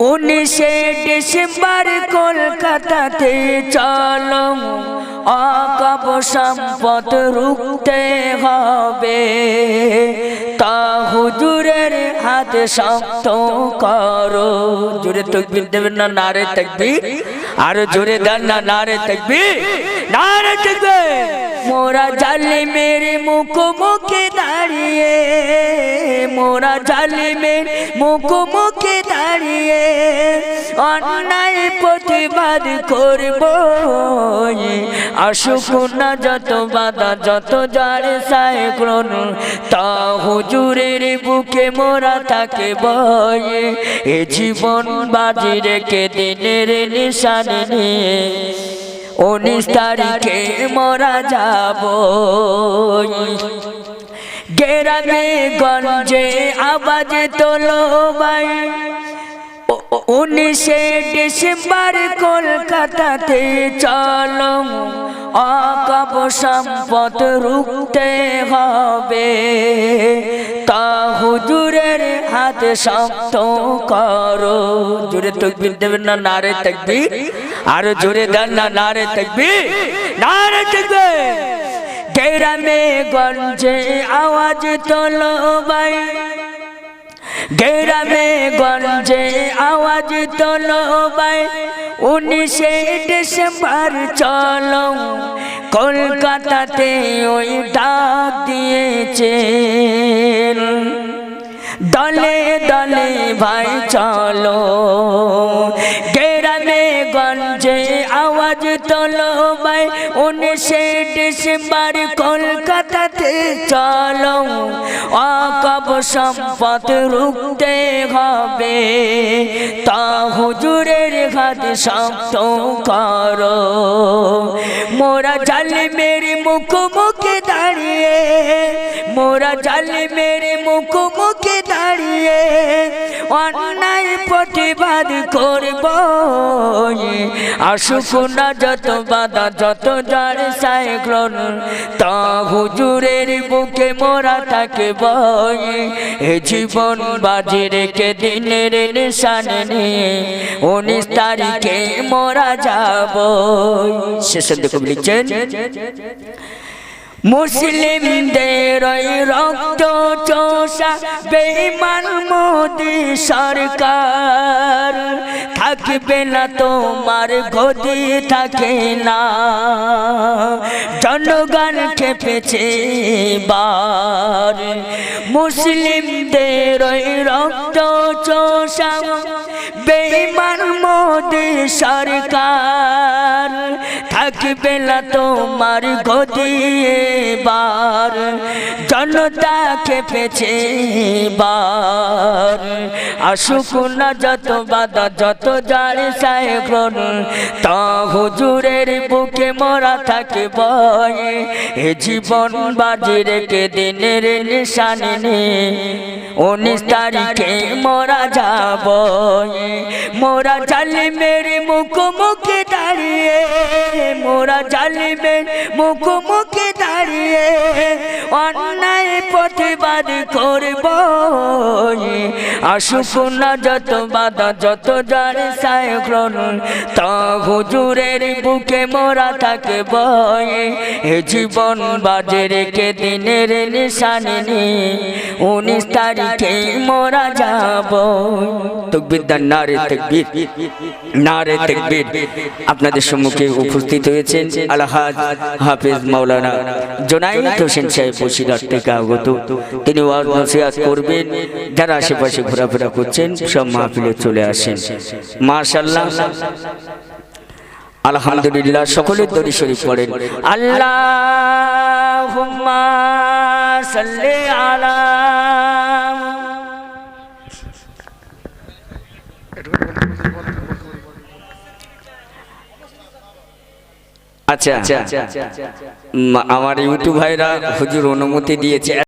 উনিশে ডিসেম্বর কলকাতাতে চলো অকপ সম্পদ রুখতে হবে। তা হুজুরের হাত শক্ত করো। জোরে তকবির দেবেন না, নারে তকবির? আর জোরে দেন না, নারে তকবির? নারে তকবির! মোরা জালি মেরে মুখ মুখে দাঁড়িয়ে মোরা জালি মেরে মুখ মুখে দাঁড়িয়ে অন্যায় প্রতিবাদ করব। আসুক না যত বাধা, যত যারে সাইক্লোন, তা হুজুরের বুকে মোরা থাকে বয়ে। এ জীবন বাজি রেখে দিনের নিশানে নিয়ে উনিশ তারিখে মোরা যাব। গেরামে গঞ্জে আওয়াজ তোলো ভাই। উনিশে ডিসেম্বর কলকাতাতে চলো। অকপ সম্পদ রুখতে হবে। তা হুজুরের হাত শক্ত করো। জোরে তকবির দেবেন না, নারে তকবির? আর জোরে দেন না, নারে তকবির? নারে তকবির! গেরামে গঞ্জে আওয়াজ তোলো ভাই। গেরামে গঞ্জে আওয়াজ তোলো ভাই। উনিশে ডিসেম্বর চলো, কলকাতাতে ওই ডাক দিয়েছে দলে দলে ভাই চলো। তোলো ভাই, উনিশে ডিসেম্বর কলকাতাতে চলো। অকব সম্পদ রুখতে হবে। তা হুজুরের হাত শক্ত করো। মোরা জালে মেরে মুখ মুখে দাঁড়িয়ে, মোরা জালে মেরে মুখ মুখে দাঁড়িয়ে অন্যায় প্রতিবাদ করব আসুক না যত বাধা, যত যার সাইক্লোন, তা হুজুরের বুকে মোরা থাকে বই এ জীবন বাজি রেখে দিনের নিশানে নিয়ে উনিশ তারিখে মোরা যাব শেষের দিকে লিখছেন মুসলিমদের রক্ত চোষা বেমান মোদি সরকার। থাকবে না তোমার গদি, থাকে না। জনগণ খেপেছে বার মুসলিমদের রক্ত চোষা বেমান মোদি সরকার। থাকবে না তোমার গদি বার জনতা খেপেছে বার আসুক না যত বাধা, যত যার সাইক্লোন তা হুজুরের বুকে মরা থাকে বয়ে এ জীবন বাজি রেখে দিনের নিশানে নিয়ে উনিশ তারিখে মোরা যাব মোরা জালি মেরে মুখ মুখে দাঁড়িয়ে মোরা জালি মুখোমুখি মুখ মুখে প্রতিবাদ করব। আসুক না যত বাধা, যত যার সাইক্লোন, তা হুজুরের বুকে এ জীবন বাজে রেখে দিনের নিশানে উনিশ তারিখে মোরা যাব। তকবির নারে তকবির নারে তকবির। আপনাদের সম্মুখে উপস্থিত হয়েছেন আলহাজ হাফিজ মাওলানা জোনাইদ হোসেন সাহেব বসিরহাট থেকে আগত তিনি ওয়াজ নসিহাত করবেন, যারা আশেপাশে ঘোরাফেরা করছেন, সব মাহফিলে চলে আসেন। মাশাল্লাহ আলহামদুলিল্লাহ সকলের দরি শরীফ পড়েন। আল্লাহ সাল্লি আলা আচ্ছা আমার ইউটিউব ভাইরা হুজুর অনুমতি দিয়েছে।